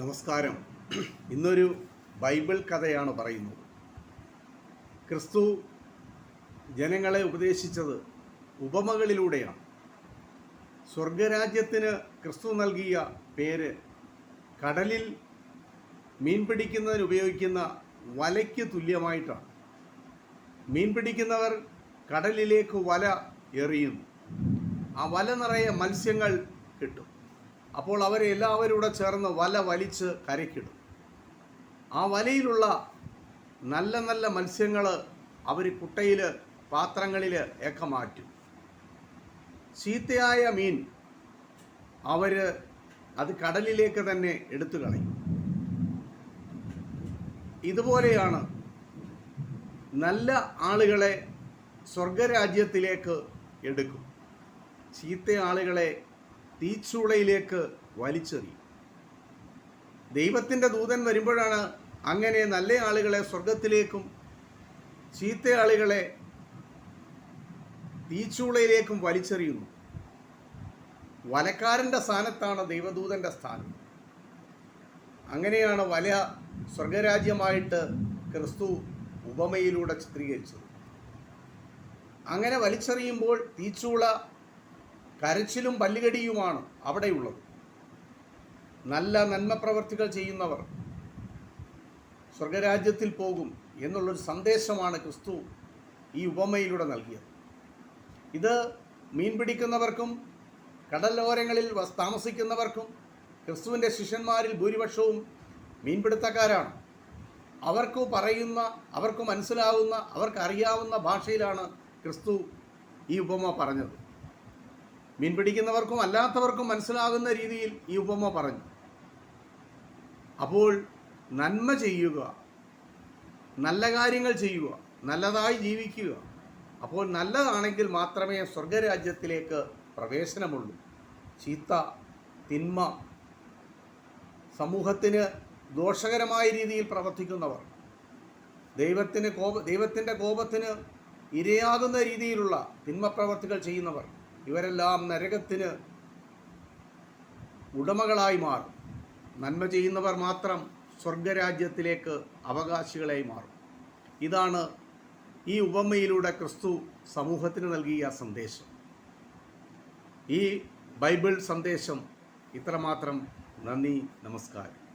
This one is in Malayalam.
നമസ്കാരം. ഇന്നൊരു ബൈബിൾ കഥയാണ് പറയുന്നത്. ക്രിസ്തു ജനങ്ങളെ ഉപദേശിച്ചത് ഉപമകളിലൂടെയാണ്. സ്വർഗരാജ്യത്തിന് ക്രിസ്തു നൽകിയ പേര് കടലിൽ മീൻ പിടിക്കുന്നതിന് ഉപയോഗിക്കുന്ന വലയ്ക്ക് തുല്യമായിട്ടാണ്. മീൻ പിടിക്കുന്നവർ കടലിലേക്ക് വല എറിയുന്നു. ആ വല നിറയെ മത്സ്യങ്ങൾ കിട്ടും. അപ്പോൾ അവരെ എല്ലാവരും കൂടെ ചേർന്ന് വല വലിച്ച് കരയ്ക്കിടും. ആ വലയിലുള്ള നല്ല നല്ല മത്സ്യങ്ങൾ അവർ കുട്ടയിൽ പാത്രങ്ങളിൽ ഒക്കെ മാറ്റും. ചീത്തയായ മീൻ അവർ അത് കടലിലേക്ക് തന്നെ എടുത്തു കളയും. ഇതുപോലെയാണ് നല്ല ആളുകളെ സ്വർഗരാജ്യത്തിലേക്ക് എടുക്കും. ചീത്ത ആളുകളെ തീച്ചൂളയിലേക്ക് വലിച്ചെറിയും. ദൈവത്തിന്റെ ദൂതൻ വരുമ്പോഴാണ് അങ്ങനെ നല്ല ആളുകളെ സ്വർഗത്തിലേക്കും ചീത്ത ആളുകളെ തീച്ചൂളയിലേക്കും വലിച്ചെറിയുന്നു. വലക്കാരന്റെ സ്ഥാനത്താണ് ദൈവദൂതന്റെ സ്ഥാനം. അങ്ങനെയാണ് വല സ്വർഗരാജ്യമായിട്ട് ക്രിസ്തു ഉപമയിലൂടെ ചിത്രീകരിച്ചത്. അങ്ങനെ വലിച്ചെറിയുമ്പോൾ തീച്ചൂള കരച്ചിലും പല്ലുകടിയുമാണ് അവിടെയുള്ളത്. നല്ല നന്മ പ്രവർത്തികൾ ചെയ്യുന്നവർ സ്വർഗരാജ്യത്തിൽ പോകും എന്നുള്ളൊരു സന്ദേശമാണ് ക്രിസ്തു ഈ ഉപമയിലൂടെ നൽകിയത്. ഇത് മീൻ പിടിക്കുന്നവർക്കും കടലോരങ്ങളിൽ താമസിക്കുന്നവർക്കും ക്രിസ്തുവിന്റെ ശിഷ്യന്മാരിൽ ഭൂരിപക്ഷവും മീൻപിടുത്തക്കാരാണ്. അവർക്ക് പറയുന്ന അവർക്ക് മനസ്സിലാവുന്ന അവർക്കറിയാവുന്ന ഭാഷയിലാണ് ക്രിസ്തു ഈ ഉപമ പറഞ്ഞത്. മീൻ പിടിക്കുന്നവർക്കും അല്ലാത്തവർക്കും മനസ്സിലാകുന്ന രീതിയിൽ ഈ ഉപമ പറഞ്ഞു. അപ്പോൾ നന്മ ചെയ്യുക നല്ല കാര്യങ്ങൾ ചെയ്യുക നല്ലതായി ജീവിക്കുക. അപ്പോൾ നല്ലതാണെങ്കിൽ മാത്രമേ സ്വർഗരാജ്യത്തിലേക്ക് പ്രവേശനമുള്ളൂ. ചീത്ത തിന്മ സമൂഹത്തിന് ദോഷകരമായ രീതിയിൽ പ്രവർത്തിക്കുന്നവർ ദൈവത്തിന് കോപ ദൈവത്തിന്റെ കോപത്തിന് ഇരയാകുന്ന രീതിയിലുള്ള തിന്മ പ്രവർത്തികൾ ചെയ്യുന്നവർ ഇവരെല്ലാം നരകത്തിന് ഉടമകളായി മാറും. നന്മ ചെയ്യുന്നവർ മാത്രം സ്വർഗരാജ്യത്തിലേക്ക് അവകാശികളായി മാറും. ഇതാണ് ഈ ഉപമയിലൂടെ ക്രിസ്തു സമൂഹത്തിന് നൽകിയ സന്ദേശം. ഈ ബൈബിൾ സന്ദേശം ഇത്രമാത്രം. നന്ദി നമസ്കാരം.